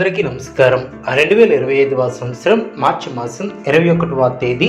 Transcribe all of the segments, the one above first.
అందరికీ నమస్కారం. రెండు వేల ఇరవై ఐదవ సంవత్సరం మార్చి మాసం ఇరవై ఒకటవ తేదీ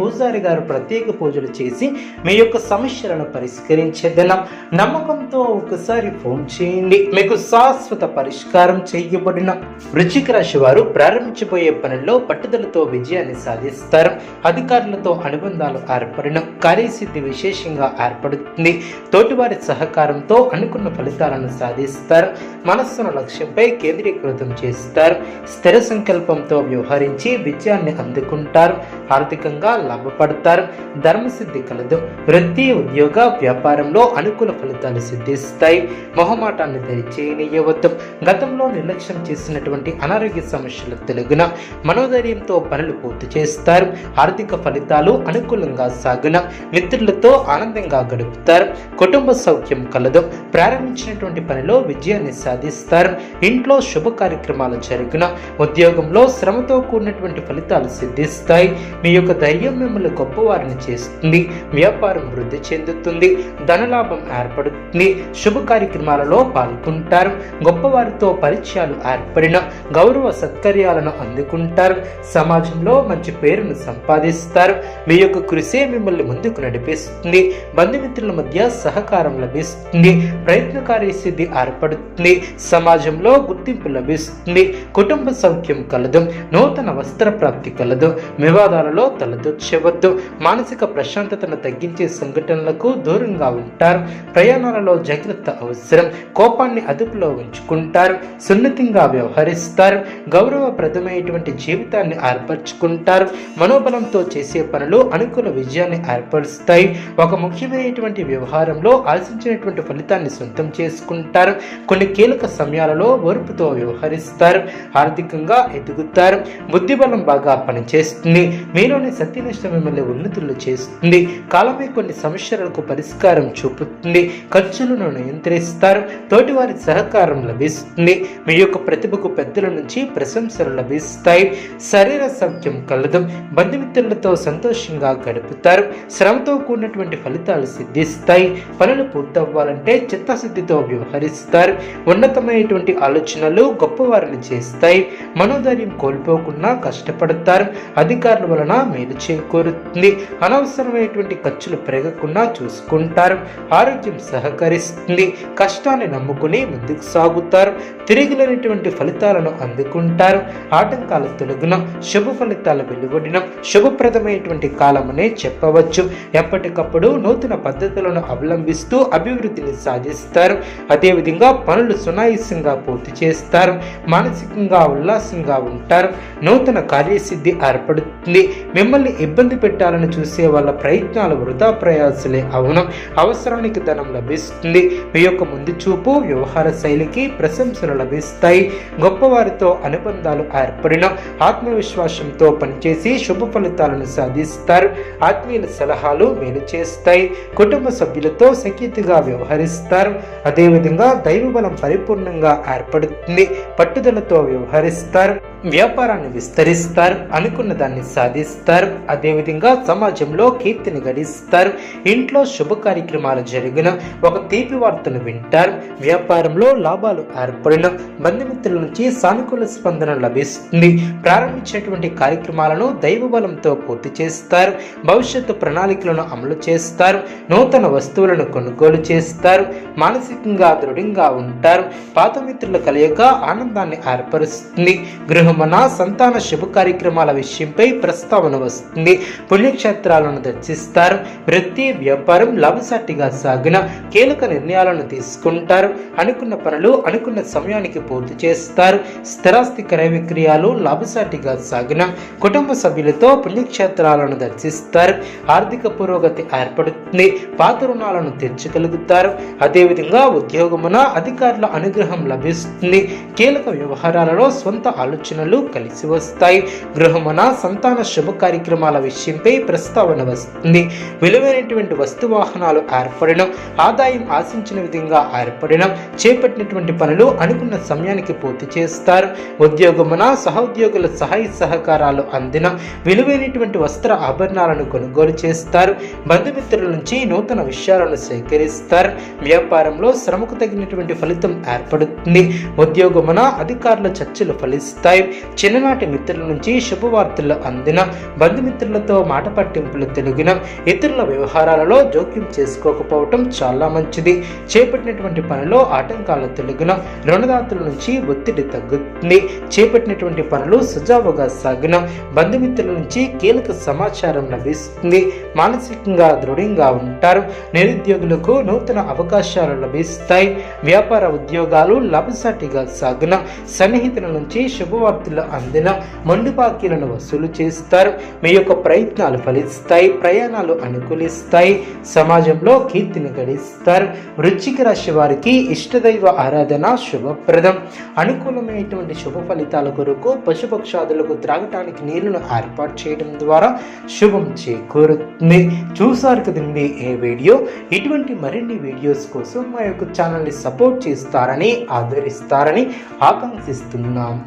పూజారి గారు ప్రత్యేక పూజలు చేసి మీ యొక్క సమస్యలను పరిష్కరించేదనం. నమ్మకంతో ఒకసారి ఫోన్ చేయండి. మీకు శాశ్వత పరిష్కారం చేయబడిన వృచ్చిక రాశి వారు ప్రారంభించబోయే పనుల్లో పట్టుదలతో విజయాన్ని సాధిస్తారు. అధికారులతో అనుబంధాలు ఏర్పడిన కార్యసిద్ధి విశేషంగా ఏర్పడుతుంది. తోటివారి సహకారంతో అనుకున్న ఫలితాలను సాధిస్తారు. మనస్సును లక్ష్యంపై కేంద్రీకృతం చేస్తారు. స్థిర సంకల్పంతో వ్యవహరించి విజయాన్ని అందుకుంటారు. ఆర్థికంగా లాభపడతారు. ధర్మసిద్ధి కలదు. వృత్తి ఉద్యోగ వ్యాపారంలో అనుకూల ఫలితాలు సిద్ధిస్తాయి. మొహమాటాన్ని దయచేయనియవద్దు గతంలో నిర్లక్ష్యం చేసినటువంటి అనారోగ్య సమస్యలు తెలుగున మనోధైర్యంతో పనులు పూర్తి చేస్తారు. ఆర్థిక ఫలితాలు అనుకూలంగా సాగున మిత్రులతో ఆనందంగా గడుపుతారు. కుటుంబ సౌఖ్యం కలదు. ప్రారంభించినటువంటి పనిలో విజయాన్ని సాధిస్తారు. ఇంట్లో శుభ కార్యక్రమాలు జరిగిన ఉద్యోగంలో శ్రమతో కూడినటువంటి ఫలితాలు సిద్ధిస్తాయి. మీ యొక్క ధైర్యం మిమ్మల్ని గొప్పవారిని చేస్తుంది వ్యాపారం వృద్ధి చెందుతుంది ధనలాభం ఏర్పడుతుంది శుభ కార్యక్రమాలలో పాల్గొంటారు గొప్పవారితో పరిచయాలు ఏర్పడిన గౌరవ సత్కర్యాలను అందుకుంటారు సమాజంలో మంచి పేరును సంపాదిస్తారు మీ యొక్క కృషి మిమ్మల్ని ముందుకు నడిపిస్తుంది బంధుమిత్రుల మధ్య సహకారం లభిస్తుంది ప్రయత్నకారి కార్యసిద్ధి ఏర్పడుతుంది సమాజంలో గుర్తింపు లభిస్తుంది కుటుంబ సౌఖ్యం కలదు నూతన వస్త్ర ప్రాప్తి కలదు వివాదాలలో తలదు తలదొచ్చవద్దు మానసిక ప్రశాంతతను తగ్గించే సంఘటనలకు దూరంగా ఉంటారు. ప్రయాణాలలో జాగ్రత్త అవసరం. కోపాన్ని అదుపులో ఉంచుకుంటారు. సున్నితంగా వ్యవహరిస్తారు. గౌరవప్రదమైనటువంటి జీవితాన్ని ఏర్పరచుకుంటారు. మనోబలంతో చేసే పనులు అనుకూల విజయాన్ని ఏర్పరుస్తాయి. ఒక ముఖ్యమైనటువంటి వ్యవహారంలో ఆశించినటువంటి ఫలితాన్ని సొంతం చేసుకుంటారు. కొన్ని కీలక సమయాలలో ఓర్పుతో వ్యవహరిస్తారు. ఆర్థికంగా ఎదుగుతారు. బుద్ధిబలం బాగా పనిచేస్తుంది. మీలోని సత్యనిష్ట మిమ్మల్ని ఉన్నతులు చేస్తుంది. కాలమే కొన్ని సమస్యలకు పరిష్కారం చూపుతుంది. ఖర్చులను నియంత్రిస్తారు. తోటివారి సహకారం లభిస్తుంది. మీ యొక్క ప్రతిభకు పెద్దల నుంచి ప్రశంసలు లభిస్తాయి. శరీర సౌఖ్యం కలదు. బంధుమిత్రులతో సంతోషంగా గడుపుతారు. శ్రమతో కూడినటువంటి ఫలితాలు సిద్ధిస్తాయి. పనులు పూర్తవ్వాలంటే చిత్తశుద్ధితో వ్యవహరిస్తారు. ఉన్నతమైనటువంటి ఆలోచనలు గొప్పవారిని చేస్తాయి. మనోధైర్యం కోల్పోకుండా కష్టపడతారు. అధికారుల వలన మేలు చేకూరుతుంది. అనవసరమైనటువంటి ఖర్చులు పెరగకుండా చూసుకుంటారు. ఆరోగ్యం సహకరిస్తుంది. కష్టాన్ని నమ్ముకుని ముందుకు సాగుతారు. తిరిగిలేనటువంటి ఫలితాలను అందుకుంటారు. ఆటంకాలు తొలగిన శుభ ఫలితాల వెలువడిన శుభప్రదమైనటువంటి కాలమనే చెప్పవచ్చు. ఎప్పటికప్పుడు నూతన పద్ధతులను అవలంబిస్తూ అభివృద్ధిని సాధిస్తారు. అదేవిధంగా పనులు సునాయాసంగా పూర్తి చేస్తారు. మానసికంగా ఉల్లాసంగా ఉంటారు. నూతన కార్యసిద్ధి ఏర్పడుతుంది. మిమ్మల్ని ఇబ్బంది పెట్టాలని చూసే వాళ్ళ ప్రయత్నాలు వృధా ప్రయాసలే. అవును అవసరానికి ధనం లభిస్తుంది. మీ యొక్క ముందు చూపు వ్యవహార శైలికి ప్రశంసలు లభిస్తాయి. గొప్పవారితో అనుబంధాలు ఏర్పడిన ఆత్మవిశ్వాసంతో పనిచేసి శుభ ఫలితాలను సాధిస్తారు. ఆత్మీయుల సలహాలు మేలు చేస్తాయి. కుటుంబ సభ్యులతో సఖ్యతగా వ్యవహరిస్తారు. అదేవిధంగా దైవబలం పరిపూర్ణంగా ఏర్పడుతుంది. పట్టుదలతో వ్యవహరిస్తారు. వ్యాపారాన్ని విస్తరిస్తారు. అనుకున్న దాన్ని సాధిస్తారు. అదేవిధంగా సమాజంలో కీర్తిని గడిస్తారు. ఇంట్లో శుభ కార్యక్రమాలు జరిగిన ఒక తీపి వార్తను వింటారు. వ్యాపారంలో లాభాలు ఏర్పడిన బంధుమిత్రుల నుంచి సానుకూల స్పందన లభిస్తుంది. ప్రారంభించినటువంటి కార్యక్రమాలను దైవ బలంతో పూర్తి చేస్తారు. భవిష్యత్తు ప్రణాళికలను అమలు చేస్తారు. నూతన వస్తువులను కొనుగోలు చేస్తారు. మానసికంగా దృఢంగా ఉంటారు. పాత మిత్రుల కలయిక ఆనందాన్ని ఏర్పరుస్తుంది. గృహమన సంతాన శుభ కార్యక్రమాల విషయంపై ప్రస్తావన వస్తుంది. పుణ్యక్షేత్రాలను దర్శిస్తారు. వృత్తి వ్యాపారం లాభసాటిగా సాగిన కీలక నిర్ణయాలను తీసుకుంటారు. అనుకున్న పనులు అనుకున్న సమయానికి పూర్తి చేస్తారు. స్థిరాస్తి క్రయ విక్రయాలు లాభసాటిగా సాగిన కుటుంబ సభ్యులతో పుణ్యక్షేత్రాలను దర్శిస్తారు. ఆర్థిక పురోగతి ఏర్పడుతుంది. పాత రుణాలను తీర్చగలుగుతారు. అదేవిధంగా ఉద్యోగమున అధికారుల అనుగ్రహం లభిస్తుంది. కీలక వ్యవహారాలలో సొంత ఆలోచనలు కలిసి వస్తాయి. గృహమున సంతాన శుభ కార్యక్రమాల విషయంపై ప్రస్తావన వస్తుంది. విలువైనటువంటి వస్తు వాహనాలు ఏర్పడడం ఆదాయం ఆశించిన విధంగా ఏర్పడడం చేపట్టినటువంటి పనులు అనుకున్న సమయానికి పూర్తి చేస్తారు. ఉద్యోగమున సహోద్యోగుల సహాయ సహకారాలు అందిన విలువైనటువంటి వస్త్ర ఆభరణాలను కొనుగోలు చేస్తారు. బంధుమిత్రుల నుంచి నూతన విషయాలను సేకరిస్తారు. వ్యాపారంలో శ్రమకు తగినటువంటి ఫలితం ఏర్పడుతుంది. ఉద్యోగమున అధికారుల చర్చలు ఫలిస్తాయి. చిన్ననాటి మిత్రుల నుంచి శుభవార్తలు అందిన ఇతరులతో మాట పట్టింపులు తెలిగిన ఇతరుల వ్యవహారాలలో జోక్యం చేసుకోకపోవటం చాలా మంచిది. చేపట్టినటువంటి పనిలో ఆటంకాలు తొలగిన రుణదాతల నుంచి ఒత్తిడి తగ్గుతుంది. చేపట్టినటువంటి పనులు సుజావుగా సాగిన బంధుమిత్రుల నుంచి కీలక సమాచారం లభిస్తుంది. మానసికంగా దృఢంగా ఉంటారు. నిరుద్యోగులకు నూతన అవకాశాలు లభిస్తాయి. వ్యాపార ఉద్యోగాలు లాభసాటిగా సాగిన సన్నిహితుల నుంచి శుభవార్తలు అందిన మొండి బాకీలను వసూలు చేస్తారు. మీ యొక్క ప్రయత్నాలు ఫలిస్తాయి ప్రయాణాలు అనుకూలిస్తాయి సమాజంలో కీర్తిని గడిస్తారు. వృశ్చిక రాశి వారికి ఇష్టదైవ ఆరాధన శుభప్రదం. అనుకూలమైనటువంటి శుభ ఫలితాల కొరకు పశుపక్షాదులకు త్రాగటానికి నీళ్ళను ఏర్పాటు చేయడం ద్వారా శుభం చేకూరుతుంది. చూసారు కదండి ఈ వీడియో? ఇటువంటి మరిన్ని వీడియోస్ కోసం మా యొక్క ఛానల్ని సపోర్ట్ చేస్తారని ఆదరిస్తారని ఆకాంక్షిస్తున్నాం.